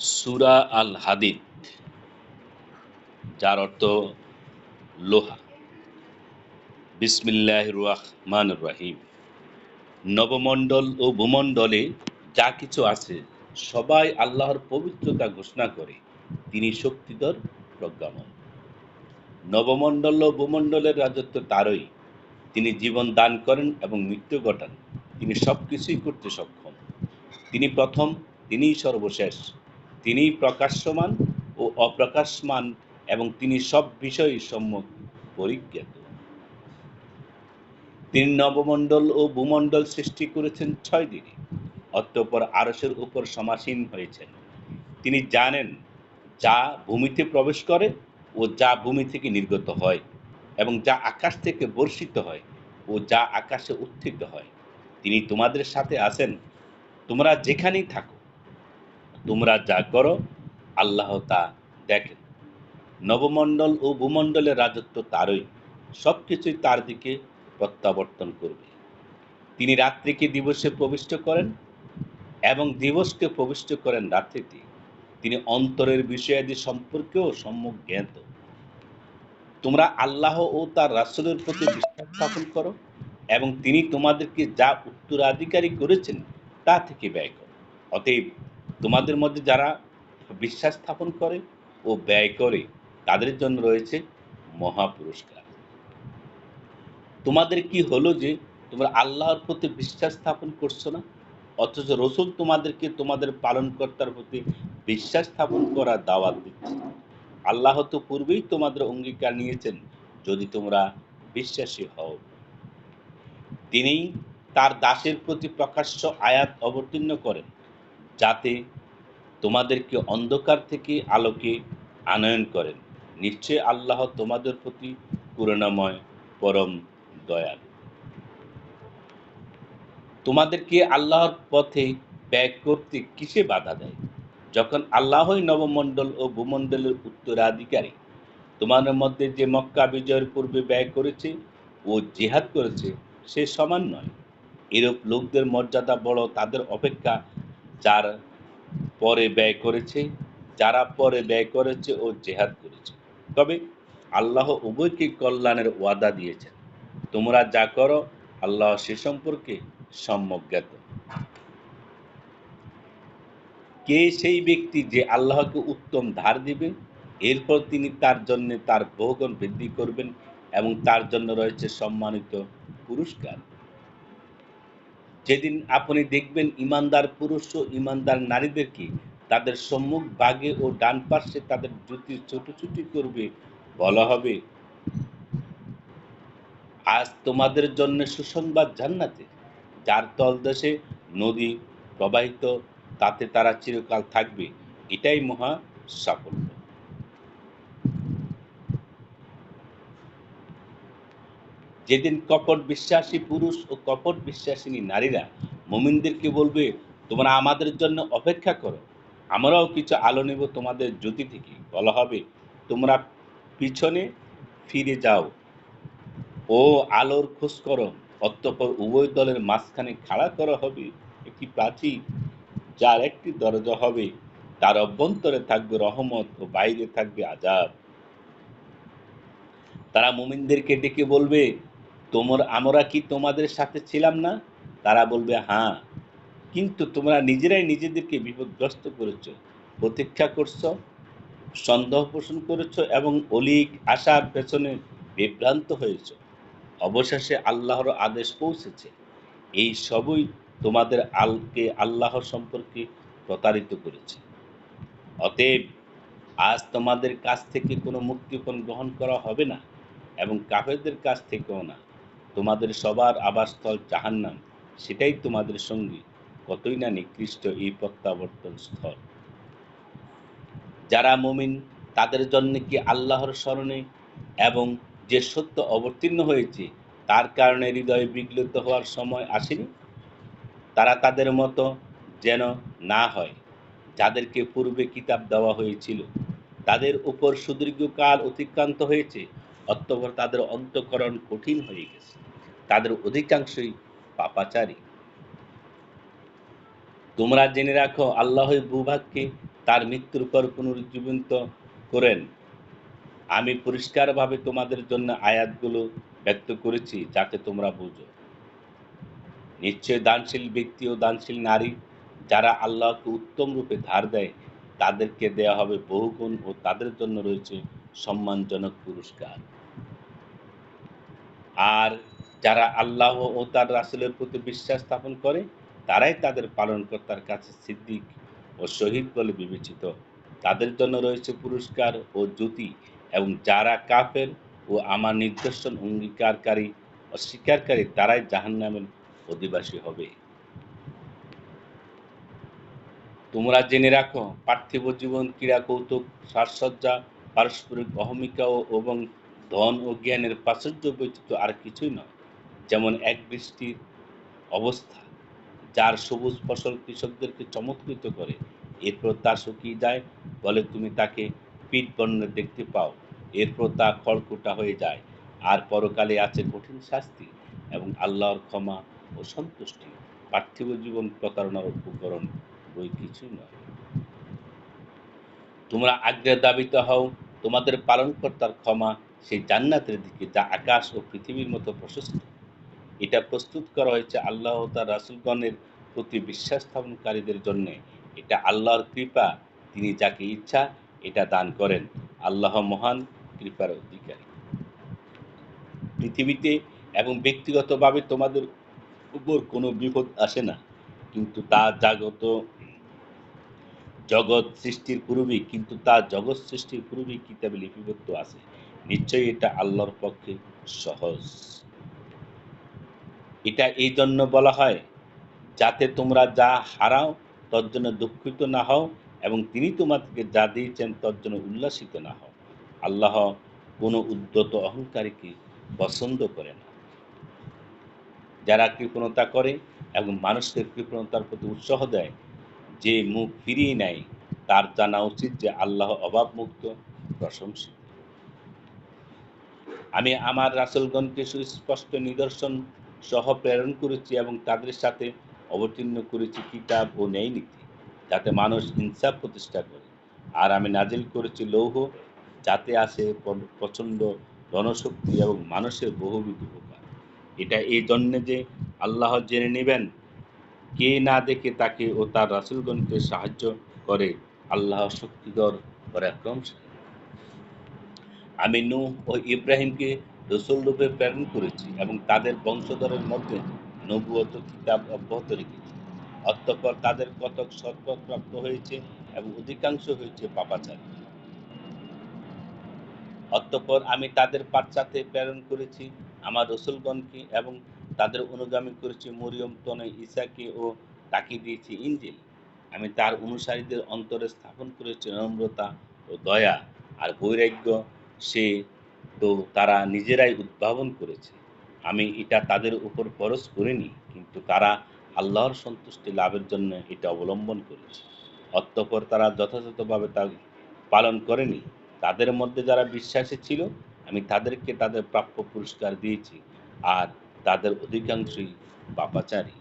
সুরা আল হাদিদ যার অর্থ লোহা। বিসমিল্লাহ রহমান রাহিম। নবমণ্ডল ও ভূমণ্ডলে যা কিছু আছে, সবাই আল্লাহর পবিত্রতা ঘোষণা করে, তিনি শক্তিধর প্রজ্ঞাময়। নবমণ্ডল ও ভূমণ্ডলের রাজত্ব তারই। তিনি জীবন দান করেন এবং মৃত্যু ঘটান। তিনি সব কিছুই করতে সক্ষম। তিনি প্রথম, তিনিই সর্বশেষ। তিনিই প্রকাশ্যমান ও অপ্রকাশমান এবং তিনি সব বিষয়ে সম্যক পরিজ্ঞাত। তিনি নবমণ্ডল ও ভূমণ্ডল সৃষ্টি করেছেন ছয় দিনে, অতঃপর আরসের উপর সমাসীন হয়েছেন। তিনি জানেন যা ভূমিতে প্রবেশ করে ও যা ভূমি থেকে নির্গত হয় এবং যা আকাশ থেকে বর্ষিত হয় ও যা আকাশে উত্থিত হয়। তিনি তোমাদের সাথে আছেন, তোমরা যেখানেই থাকো। তোমরা যা করো, আল্লাহ তা দেখেন নবমণ্ডল ও ভূমণ্ডলের রাজত্ব তারই সব কিছুই তার দিকে প্রত্যাবর্তন করবে। তিনি রাত্রিকে দিবসে প্রবিষ্ট করেন এবং দিবসকে প্রবিষ্ট করেন রাত্রিতে। তিনি অন্তরের বিষয়াদি সম্পর্কেও সম্মুখ জ্ঞাত তোমরা আল্লাহ ও তার রাসূলের প্রতি বিশ্বাস স্থাপন করো এবং তিনি তোমাদেরকে যা উত্তরাধিকারী করেছেন তা থেকে ব্যয় করো। অতএব তোমাদের মধ্যে যারা বিশ্বাস স্থাপন করে ও ব্যয় করে, তাদের জন্য রয়েছে মহা পুরস্কার তোমাদের কি হলো যে, তোমরা আল্লাহর প্রতি বিশ্বাস স্থাপন করছ না? অথচ রসুল তোমাদেরকে তোমাদের পালনকর্তার প্রতি বিশ্বাস স্থাপন করার দাওয়াত দিচ্ছে। আল্লাহ তো পূর্বেই তোমাদের অঙ্গীকার নিয়েছেন, যদি তোমরা বিশ্বাসী হও। তিনি তার দাসের প্রতি প্রকাশ্য আয়াত অবতীর্ণ করেন। যাতে তোমাদেরকে অন্ধকার থেকে আলোকে আনয়ন করেন। নিশ্চয় আল্লাহ তোমাদের প্রতি করুণাময়, পরম দয়াল। তোমাদেরকে আল্লাহর পথে ব্যয় করতে কিসে বাধা দেয়? যখন আল্লাহই নবমণ্ডল ও ভূমণ্ডলের উত্তরাধিকারী তোমাদের মধ্যে যে মক্কা বিজয়ের পূর্বে ব্যয় করেছে ও জেহাদ করেছে, সে সমান নয়। এরূপ লোকদের মর্যাদা বড়, তাদের অপেক্ষা যার পরে ব্যয় করেছে, যারা পরে ব্যয় করেছে ও জেহাদ করেছে। তবে আল্লাহ উভয়কে কল্যাণের ওয়াদা দিয়েছেন। তোমরা যা করো, আল্লাহ সে সম্পর্কে সম্যক জ্ঞাত। কে সেই ব্যক্তি যে আল্লাহকে উত্তম ধার দিবে? এরপর তিনি তার জন্য তার বহুগুণ বৃদ্ধি করবেন এবং তার জন্য রয়েছে সম্মানিত পুরস্কার। যেদিন আপনি দেখবেন ইমানদার পুরুষ ও ইমানদার নারীদেরকে তাদের সম্মুখ ভাগে ও ডান পাশে তাদের জুতি ছোটছুটি করবে, বলা হবে। আজ তোমাদের জন্য সুসংবাদ জান্নাতে। যার তলদেশে নদী প্রবাহিত, তাতে তারা চিরকাল থাকবে। এটাই মহা সাফল্য। যেদিন কপট বিশ্বাসী পুরুষ ও কপট বিশ্বাসিনী নারীরা মোমিনদেরকে বলবে, তোমরা আমাদের জন্য অপেক্ষা করো, আমরাও কিছু আলো নেব তোমাদের জ্যোতি থেকে। বলা হবে, তোমরা পিছনে ফিরে যাও। ও আলোর খোঁজ করো অতঃপর উভয় দলের মাঝখানে খাড়া করা হবে একটি প্রাচীর, যার একটি দরজা হবে। তার অভ্যন্তরে থাকবে রহমত ও বাইরে থাকবে আজাব। তারা মুমিনদেরকে ডেকে বলবে তোমর, আমরা কি তোমাদের সাথে ছিলাম না? তারা বলবে হ্যাঁ। কিন্তু তোমরা নিজেরাই নিজেদেরকে বিপদগ্রস্ত করেছ, প্রতীক্ষা করছ, সন্দেহ পোষণ করেছ এবং অলিক আশার পেছনে বিভ্রান্ত হয়েছ। অবশেষে আল্লাহর আদেশ পৌঁছেছে। এই সবই তোমাদের আলকে আল্লাহ সম্পর্কে প্রতারিত করেছে। অতএব আজ তোমাদের কাছ থেকে কোনো মুক্তিপণ গ্রহণ করা হবে না এবং কাফেরদের কাছ থেকেও না। তোমাদের সবার আবাসস্থল জাহান্নাম, সেটাই তোমাদের সঙ্গী। কতই না নিকৃষ্ট এই প্রত্যাবর্তন স্থল। যারা মুমিন, তাদের জন্য কি আল্লাহর স্মরণে এবং যে সত্য অবতীর্ণ হয়েছে, তার কারণে হৃদয় বিগলিত হওয়ার সময় আসেনি? তারা তাদের মতো যেন না হয়, যাদেরকে পূর্বে কিতাব দেওয়া হয়েছিল। তাদের উপর সুদীর্ঘকাল অতিক্রান্ত হয়েছে, অতঃপর তাদের অন্তঃকরণ কঠিন হয়ে গেছে। তাদের অধিকাংশই পাপাচারী। তোমরা জেনে রাখো আল্লাহ ভূভাগকে তার মৃত্যুর পর পুনরুজ্জীবিত করেন। আমি পরিষ্কারভাবে তোমাদের জন্য আয়াতগুলো ব্যক্ত করেছি, যাতে তোমরা বুঝো। নিশ্চয় দানশীল ব্যক্তি ও দানশীল নারী যারা আল্লাহকে উত্তম রূপে ধার দেয়, তাদেরকে দেয়া হবে বহুগুণ ও তাদের জন্য রয়েছে সম্মানজনক পুরস্কার। আর যারা আল্লাহ ও তার রাসূলের প্রতি বিশ্বাস স্থাপন করে, তারাই তাদের পালনকর্তার কাছে সিদ্দিক ও শহীদ বলে বিবেচিত। তাদের জন্য রয়েছে পুরস্কার ও জ্যোতি এবং যারা কাফের ও আমার নির্দেশন অঙ্গীকারকারী অস্বীকারী তারাই জাহান্নামের অধিবাসী হবে। তোমরা জেনে রাখো, পার্থিব জীবন ক্রীড়া কৌতুক সাজসজ্জা, পারস্পরিক অহমিকা ও এবং ধন ও জ্ঞানের প্রাচুর্য ব্যতীত আর কিছুই নয়। যেমন এক বৃষ্টির অবস্থা, যার সবুজ ফসল কৃষকদেরকে চমৎকৃত করে, এরপর তা শুকিয়ে যায় বলে তুমি তাকে পিঠ বর্ণে দেখতে পাও, এরপর তা খড়কুটা হয়ে যায়। আর পরকালে আছে কঠিন শাস্তি এবং আল্লাহর ক্ষমা ও সন্তুষ্টি। পার্থিব জীবন প্রতারণার উপকরণ বই কিছুই নয়। তোমরা আজ্ঞার দাবিত হও, তোমাদের পালনকর্তার ক্ষমা সেই জান্নাতের দিকে যা আকাশ ও পৃথিবীর মতো প্রশস্ত। এটা প্রস্তুত করা হয়েছে আল্লাহ তার রাসুলগণের প্রতি বিশ্বাস স্থাপনকারীদের জন্য। এটা আল্লাহর কৃপা, তিনি যাকে ইচ্ছা এটা দান করেন। আল্লাহ মহান কৃপার অধিকারী। পৃথিবীতে এবং ব্যক্তিগতভাবে তোমাদের উপর কোনো বিপদ আসে না। কিন্তু তা জাগত, জগৎ সৃষ্টির পূর্বেই কিন্তু তা জগৎ সৃষ্টির পূর্বেই কিতাবে লিপিবদ্ধ আছে। নিশ্চয়ই এটা আল্লাহর পক্ষে সহজ। এটা এই জন্য বলা হয়, যাতে তোমরা যা হারাও তর জন্য দুঃখিত না হও এবং তিনি তোমাদেরকে যা দিয়েছেন তর জন্য উল্লাসিত না হও। আল্লাহ কোনো উদ্যত অহংকারীকে পছন্দ করে না। যারা কৃপণতা করে এবং মানুষকে কৃপণতার প্রতি উৎসাহ দেয়, যে মুখ ফিরিয়ে নেয়, তার জানা উচিত যে আল্লাহ অভাবমুক্ত, প্রশংসিত। আমি আমার রাসুলগণকে সুস্পষ্ট নিদর্শন সহ প্রেরণ করেছি এবং তাদের সাথে অবতীর্ণ করেছি কিতাব ও ন্যায় নীতি, যাতে মানুষ ইনসাফ প্রতিষ্ঠা করে। আর আমি নাজিল করেছি লৌহ, যাতে আসে প্রচণ্ড জনশক্তি এবং মানুষের বহুবিধ উপকার। এটা এই জন্যে যে আল্লাহ জেনে নেবেন, কে না দেখে তাকে ও তার রাসুলগণকে সাহায্য করে, আল্লাহ শক্তিধর পরাক্রমশালী। আমি নূহ ও ইব্রাহিমকে রসুল রূপে প্রেরণ করেছি এবং তাদের বংশধরের মধ্যে নবুয়ত কিতাব অব্যাহত রেখেছি। অতঃপর তাদের কতক সৎপথ প্রাপ্ত হয়েছে এবং অধিকাংশ হয়েছে পাপাচারী। অতঃপর আমি তাদের পাশ্চাত্যে প্রেরণ করেছি, আমার রসুলগণকে এবং তাদের অনুগামী করেছি মরিয়ম, তনে ঈশাকে ও তাকে দিয়েছি ইঞ্জিল। আমি তার অনুসারীদের অন্তরে স্থাপন করেছি নম্রতা ও দয়া আর বৈরাগ্য। সে তো তারা নিজেরাই উদ্ভাবন করেছে। আমি এটা তাদের উপর খরচ করিনি, কিন্তু তারা আল্লাহর সন্তুষ্টি লাভের জন্য এটা অবলম্বন করেছে। অতঃপর তারা যথাযথভাবে তা পালন করেনি। তাদের মধ্যে যারা বিশ্বাসী ছিল, আমি তাদেরকে তাদের প্রাপ্য পুরস্কার দিয়েছি। আর তাদের অধিকাংশই পাপাচারী।